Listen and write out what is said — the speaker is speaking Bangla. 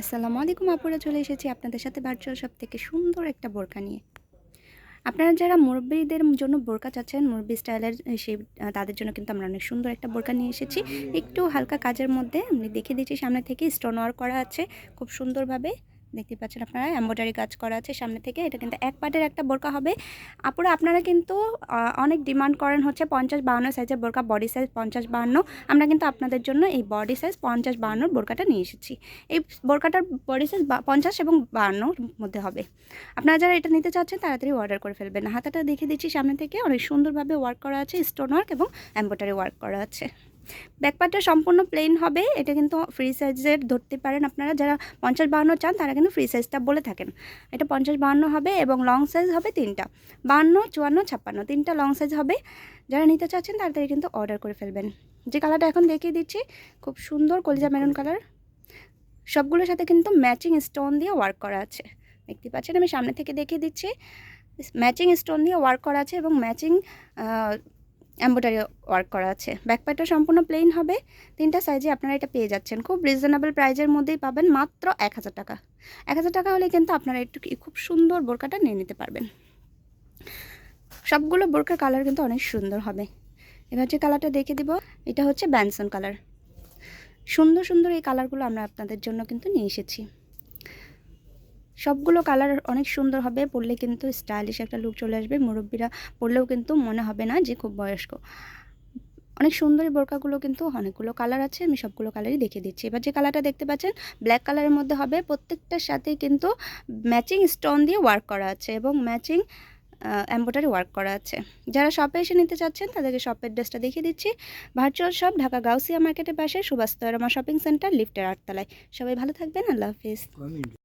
আসসালামু আলাইকুম আপুরা চলে এসেছি আপনাদের সাথে ভার্চুয়াল সব থেকে সুন্দর একটা বোরকা নিয়ে। আপনারা যারা মুরব্বীদের জন্য বোরকা চাচ্ছেন, মুরব্বী স্টাইলের সেই তাদের জন্য কিন্তু আমরা অনেক সুন্দর একটা বোরকা নিয়ে এসেছি। একটু হালকা কাজের মধ্যে, আমি দেখে দিচ্ছি, সামনে থেকে স্টোন ওয়ার করা আছে, খুব সুন্দরভাবে। দেখতে পাচ্ছেন আপনারা এম্ব্রয়ডারি কাজ করা আছে সামনে থেকে, এটা কিন্তু এক পাটের একটা বোরকা হবে। আপুরা, আপনারা কিন্তু অনেক ডিমান্ড করেন হচ্ছে পঞ্চাশ বাহান্ন সাইজের বোরকা বডি সাইজ পঞ্চাশ বাহান্ন আমরা কিন্তু আপনাদের জন্য এই বডি সাইজ পঞ্চাশ বাহান্নর বোরকাটা নিয়ে এসেছি। এই বোরকাটার বডি সাইজ পঞ্চাশ এবং বাহান্নর মধ্যে হবে। আপনারা যারা এটা নিতে চাচ্ছেন, তাড়াতাড়ি অর্ডার করে ফেলবেন। হাতাটা দেখে দিচ্ছি সামনে থেকে, অনেক সুন্দরভাবে ওয়ার্ক করা আছে স্টোন ওয়ার্ক এবং এম্ব্রয়ডারি ওয়ার্ক করা আছে। ব্যাকপার্টটা সম্পূর্ণ প্লেন হবে। এটা কিন্তু ফ্রি সাইজের ধরতে পারেন আপনারা। যারা পঞ্চাশ বাহান্ন চান, তারা কিন্তু ফ্রি সাইজটা বলে থাকেন। এটা পঞ্চাশ বাহান্ন হবে এবং লং সাইজ হবে তিনটা। বাহান্ন, চুয়ান্ন, ছাপ্পান্ন তিনটা লং সাইজ হবে। যারা নিতে চাচ্ছেন তাড়াতাড়ি কিন্তু অর্ডার করে ফেলবেন। যে কালারটা এখন দেখিয়ে দিচ্ছি, খুব সুন্দর কলিজা মেরুন কালার সবগুলোর সাথে কিন্তু ম্যাচিং স্টোন দিয়ে ওয়ার্ক করা আছে। দেখতে পাচ্ছেন, আমি সামনে থেকে দেখিয়ে দিচ্ছি। ম্যাচিং স্টোন দিয়ে ওয়ার্ক করা আছে এবং ম্যাচিং এম্ব্রয়ডারি ওয়ার্ক করা আছে। ব্যাকপ্যাকটা সম্পূর্ণ প্লেন হবে। তিনটা সাইজে আপনারা এটা পেয়ে যাচ্ছেন। খুব রিজনেবল প্রাইজের মধ্যেই পাবেন মাত্র এক হাজার টাকা। এক হাজার টাকা হলে কিন্তু আপনারা একটু খুব সুন্দর বোরকাটা নিয়ে নিতে পারবেন। সবগুলো বোরকার কালার কিন্তু অনেক সুন্দর হবে। এবার যে কালারটা দেখে দিব, এটা হচ্ছে ব্যানসন কালার। সুন্দর সুন্দর এই কালারগুলো আমরা আপনাদের জন্য কিন্তু নিয়ে এসেছি। সবগুলো কালার অনেক সুন্দর হবে, পরলে কিন্তু স্টাইলিশ একটা লুক চলে আসবে। মুরব্বীরা পরলেও কিন্তু মনে হবে না যে খুব বয়স্ক। অনেক সুন্দর বোরকাগুলো কিন্তু অনেকগুলো কালার আছে, আমি সবগুলো কালারই দেখিয়ে দিচ্ছি। এবার যে কালারটা দেখতে পাচ্ছেন ব্ল্যাক কালারের মধ্যে হবে, প্রত্যেকটার সাথেই কিন্তু ম্যাচিং স্টোন দিয়ে ওয়ার্ক করা আছে এবং ম্যাচিং এম্ব্রয়ডারি ওয়ার্ক করা আছে। যারা শপে এসে নিতে চাচ্ছেন, তাদেরকে শপের ড্রেসটা দেখিয়ে দিচ্ছি। ভার্চুয়াল শপ ঢাকা গাউসিয়া মার্কেটের পাশে, সুভাষ তৈরমা শপিং সেন্টার লিফটের আটতলায়। সবাই ভালো থাকবেন, আল্লাহ হাফিজ।